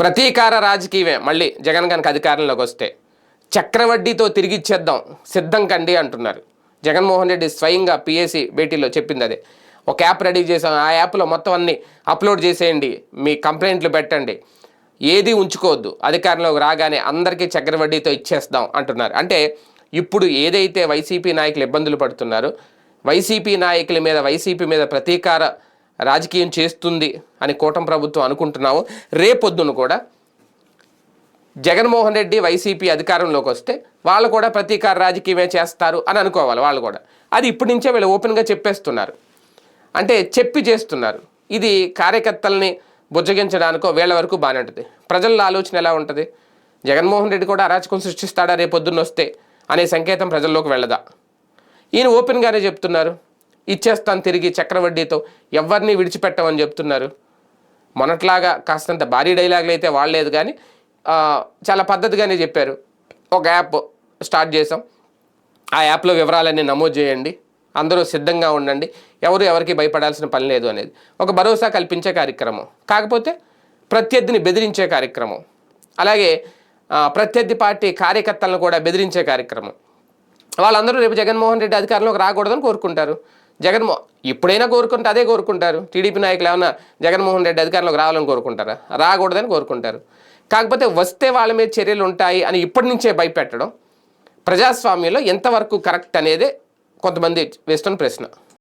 ప్రతీకార రాజకీయమే. మళ్ళీ జగన్ కనుక అధికారంలోకి వస్తే చక్రవడ్డీతో తిరిగి ఇచ్చేద్దాం సిద్ధం కండి అంటున్నారు. జగన్మోహన్ రెడ్డి స్వయంగా పిఎస్సి భేటీలో చెప్పింది అదే. ఒక యాప్ రెడీ చేసాం ఆ యాప్లో మొత్తం అన్ని అప్లోడ్ చేసేయండి. మీ కంప్లైంట్లు పెట్టండి. ఏది ఉంచుకోవద్దు. అధికారంలోకి రాగానే అందరికీ చక్రవడ్డీతో ఇచ్చేస్తాం అంటున్నారు. అంటే ఇప్పుడు ఏదైతే వైసీపీ నాయకులు ఇబ్బందులు పడుతున్నారో వైసీపీ నాయకుల మీద వైసీపీ మీద ప్రతీకార రాజకీయం చేస్తుంది అని కూటమి ప్రభుత్వం అనుకుంటున్నాము. రేపొద్దును కూడా జగన్మోహన్ రెడ్డి వైసీపీ అధికారంలోకి వస్తే వాళ్ళు కూడా ప్రతీకార రాజకీయమే చేస్తారు అని అనుకోవాలి వాళ్ళు కూడా. అది ఇప్పటి నుంచే వీళ్ళు ఓపెన్గా చెప్పేస్తున్నారు. అంటే చెప్పి చేస్తున్నారు. ఇది కార్యకర్తల్ని బుజ్జగించడానికో వీళ్ళ వరకు బాగానే ఉంటుంది. ప్రజల ఆలోచన ఎలా ఉంటుంది? జగన్మోహన్ రెడ్డి కూడా అరాచకం సృష్టిస్తాడా రేపొద్దున్న వస్తే అనే సంకేతం ప్రజల్లోకి వెళ్ళదా? ఈయన ఓపెన్గానే చెప్తున్నారు. ఇచ్చేస్తాను తిరిగి చక్రవడ్డీతో. ఎవరిని విడిచిపెట్టమని చెప్తున్నారు. మొన్నట్లాగా కాస్తంత భారీ డైలాగులు అయితే వాడలేదు కానీ చాలా పద్ధతిగానే చెప్పారు. ఒక యాప్ స్టార్ట్ చేసాం ఆ యాప్లో వివరాలన్నీ నమోదు చేయండి. అందరూ సిద్ధంగా ఉండండి. ఎవరు ఎవరికి భయపడాల్సిన పని లేదు అనేది. ఒక భరోసా కల్పించే కార్యక్రమం. కాకపోతే ప్రత్యర్థిని బెదిరించే కార్యక్రమం. అలాగే ప్రత్యర్థి పార్టీ కార్యకర్తలను కూడా బెదిరించే కార్యక్రమం. వాళ్ళందరూ రేపు జగన్మోహన్ రెడ్డి అధికారంలోకి రాకూడదని కోరుకుంటారు. జగన్మో ఎప్పుడైనా కోరుకుంటే అదే కోరుకుంటారు. టీడీపీ నాయకులు ఏమన్నా జగన్మోహన్ రెడ్డి అధికారంలోకి రావాలని కోరుకుంటారా? రాకూడదని కోరుకుంటారు. కాకపోతే వస్తే వాళ్ళ మీద చర్యలు ఉంటాయి అని ఇప్పటి నుంచే భయపెట్టడం ప్రజాస్వామ్యంలో ఎంతవరకు కరెక్ట్ అనేదే కొంతమంది వేస్తున్న ప్రశ్న.